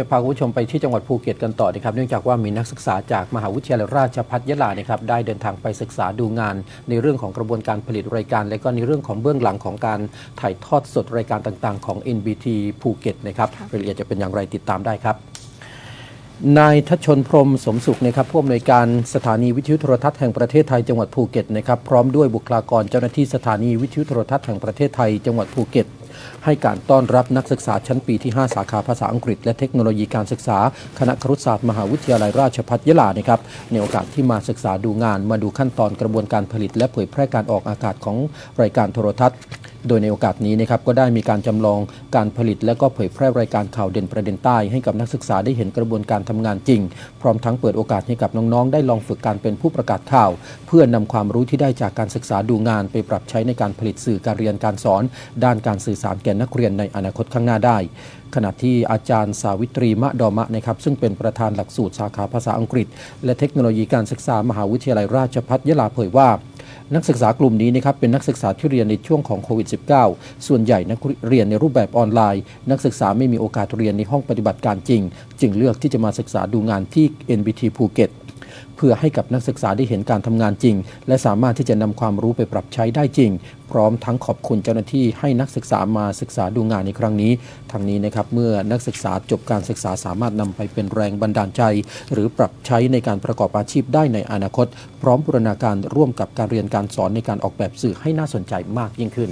จะพาคุณผู้ชมไปที่จังหวัดภูเก็ตกันต่อนะครับ เนื่องจากว่ามีนักศึกษาจากมหาวิทยาลัยราชภัฏยะลานะครับได้เดินทางไปศึกษาดูงาน ในเรื่องของกระบวนการผลิตรายการ และก็ในเรื่องของเบื้องหลังของการถ่ายทอดสดรายการต่างๆ ของ NBT ภูเก็ตนะครับรายละเอียดจะเป็นอย่างไรติดตามได้ครับนายทัชชนพรหมสมสุขนะครับผู้อำนวยการสถานีวิทยุโทรทัศน์แห่งประเทศไทยจังหวัดภูเก็ตนะครับพร้อมด้วยบุคลากรเจ้าหน้าที่สถานีวิทยุโทรทัศน์แห่งประเทศไทยจังหวัดภูเก็ต ให้การต้อนรับนักศึกษาชั้นปีที่ 5 สาขาภาษาอังกฤษ และเทคโนโลยีการศึกษา คณะครุศาสตร์มหาวิทยาลัยราชภัฏยะลานะครับในโอกาสที่มาศึกษาดูงาน มาดูขั้นตอนกระบวนการผลิต และเผยแพร่การออกอากาศของรายการโทรทัศน์โดยในโอกาสนี้นะครับก็ได้มีการจำลองการผลิต และก็เผยแพร่รายการข่าวเด่นประเด็นใต้ ให้กับนักศึกษาได้เห็นกระบวนการทำงานจริง พร้อมทั้งเปิดโอกาสให้กับน้องๆ ได้ลองฝึกการเป็นผู้ประกาศข่าว เพื่อนำความรู้ที่ได้จากการศึกษาดูงาน ไปปรับใช้ในการผลิตสื่อการเรียนการสอน ด้านการสื่อสารแก่นักเรียนในอนาคตข้างหน้าได้ ขณะที่อาจารย์สาวิตรีมะดอมะนะครับซึ่งเป็นประธานหลักสูตรสาขาภาษาอังกฤษ และเทคโนโลยีการศึกษามหาวิทยาลัยราชภัฏยะลาเผยว่า นักศึกษากลุ่มนี้นะครับเป็นนักศึกษาที่เรียนในช่วงของโควิด -19 ส่วนใหญ่นักเรียนในรูปแบบออนไลน์ นักศึกษาไม่มีโอกาสเรียนในห้องปฏิบัติการจริง จึงเลือกที่จะมาศึกษาดูงานที่ NBT ภูเก็ตเพื่อให้กับนักศึกษาได้เห็นการทำงานจริง และสามารถที่จะนำความรู้ไปปรับใช้ได้จริง พร้อมทั้งขอบคุณเจ้าหน้าที่ให้นักศึกษามาศึกษาดูงานในครั้งนี้ทางนี้นะครับเมื่อนักศึกษาจบการศึกษาสามารถนำไปเป็นแรงบันดาลใจ หรือปรับใช้ในการประกอบอาชีพได้ในอนาคต พร้อมบูรณาการร่วมกับการเรียนการการสอนในการออกแบบสื่อให้น่าสนใจมากยิ่งขึ้น